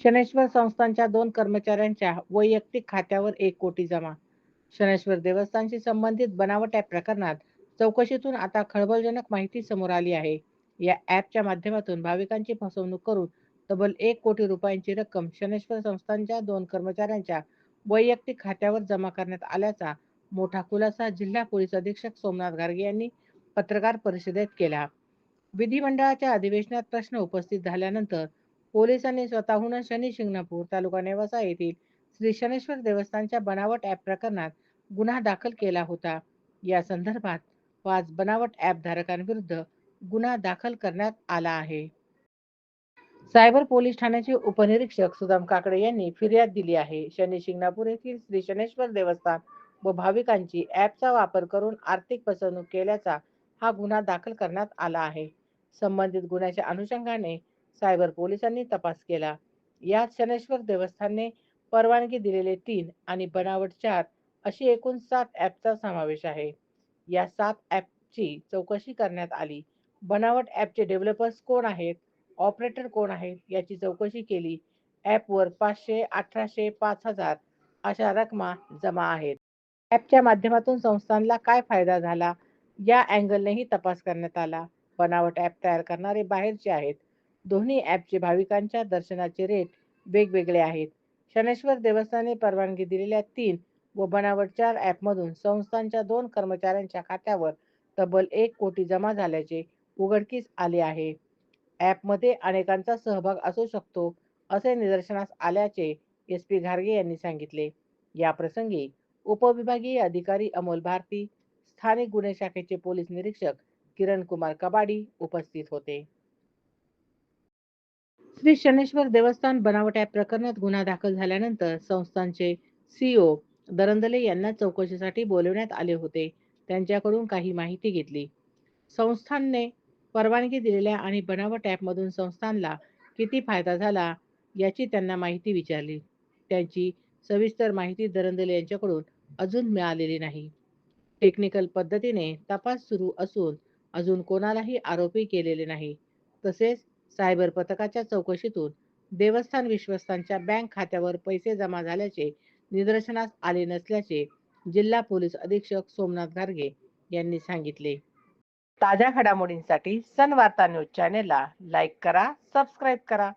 शनेश्वर संस्थांच्या दोन कर्मचाऱ्यांच्या वैयक्तिक खात्यावर एक कोटी जमा. शनेश्वर देवस्थानशी संबंधित बनावट ॲप प्रकरणात चौकशीतून आता खळबळजनक माहिती समोर आली आहे. या ॲपच्या माध्यमातून भाविकांची फसवणूक करून तब्बल एक कोटी रुपयांची रक्कम शनेश्वर संस्थांच्या दोन कर्मचाऱ्यांच्या वैयक्तिक खात्यावर जमा करण्यात आल्याचा मोठा खुलासा जिल्हा पोलीस अधीक्षक सोमनाथ गार्गे यांनी पत्रकार परिषदेत केला. विधिमंडळाच्या अधिवेशनात प्रश्न उपस्थित झाल्यानंतर पोलिसांनी स्वतःहून शनी शिंगणापूर तालुका नेवासा येथील श्री शनेश्वर देवस्थानच्या बनावट ॲप प्रकरणात गुन्हा दाखल केला होता. या संदर्भात पाच बनावट ॲप धारकांविरुद्ध गुन्हा दाखल करण्यात आला आहे. सायबर पोलीस ठाण्याचे उपनिरीक्षक सुदाम काकडे यांनी फिर्याद दिली आहे. शनी शिंगणापूर येथील श्री शनेश्वर देवस्थान व भाविकांची ॲपचा वापर करून आर्थिक फसवणूक केल्याचा हा गुन्हा दाखल करण्यात आला आहे. संबंधित गुन्ह्याच्या अनुषंगाने सायबर पोलिसांनी तपास केला. यात शनेश्वर देवस्थानने परवानगी दिलेले तीन आणि बनावट चार अशी एकूण सात ॲपचा समावेश आहे. या सात ॲपची चौकशी करण्यात आली. बनावट ॲपचे डेव्हलपर्स कोण आहेत? ऑपरेटर कोण आहेत? याची चौकशी केली. ॲपवर पाचशे अठराशे पाच हजार अशा रकमा जमा आहेत. ॲपच्या माध्यमातून संस्थांना काय फायदा झाला? या अँगलनेही तपास करण्यात आला. बनावट ॲप तयार करणारे बाहेरचे आहेत. दोन्ही ॲपचे भाविकांच्या दर्शनाचे रेट वेगवेगळे आहेत. शनेश्वर देवस्थाने परवानगी दिलेल्या तीन व बनावट चार ॲपमधून संस्थांच्या दोन कर्मचाऱ्यांच्या खात्यावर तब्बल एक कोटी जमा झाल्याचे उघडकीस आले आहे. ॲपमध्ये अनेकांचा सहभाग असू शकतो असे निदर्शनास आल्याचे एस पी घारगे यांनी सांगितले. या प्रसंगी उपविभागीय अधिकारी अमोल भारती स्थानिक गुन्हे शाखेचे पोलीस निरीक्षक किरण कुमार कबाडी उपस्थित होते. श्री शनेश्वर देवस्थान बनावट ॲप प्रकरणात गुन्हा दाखल झाल्यानंतर संस्थानचे सीओ दरंदले यांना चौकशीसाठी बोलवण्यात आले होते. त्यांच्याकडून काही माहिती घेतली. संस्थानने परवानगी दिलेल्या आणि बनावट ॲपमधून संस्थानला किती फायदा झाला याची त्यांना माहिती विचारली. त्यांची सविस्तर माहिती दरंदले यांच्याकडून अजून मिळालेली नाही. टेक्निकल पद्धतीने तपास सुरू असून अजून कोणालाही आरोपी केलेले नाही. तसेच सायबर पथकाच्या चौकशीतून देवस्थान विश्वस्तांच्या बँक खात्यावर पैसे जमा झाल्याचे निदर्शनास आले नसल्याचे जिल्हा पोलीस अधीक्षक सोमनाथ गार्गे यांनी सांगितले. ताज्या घडामोडींसाठी सनवार्ता न्यूज चॅनेलला लाईक करा सबस्क्राईब करा.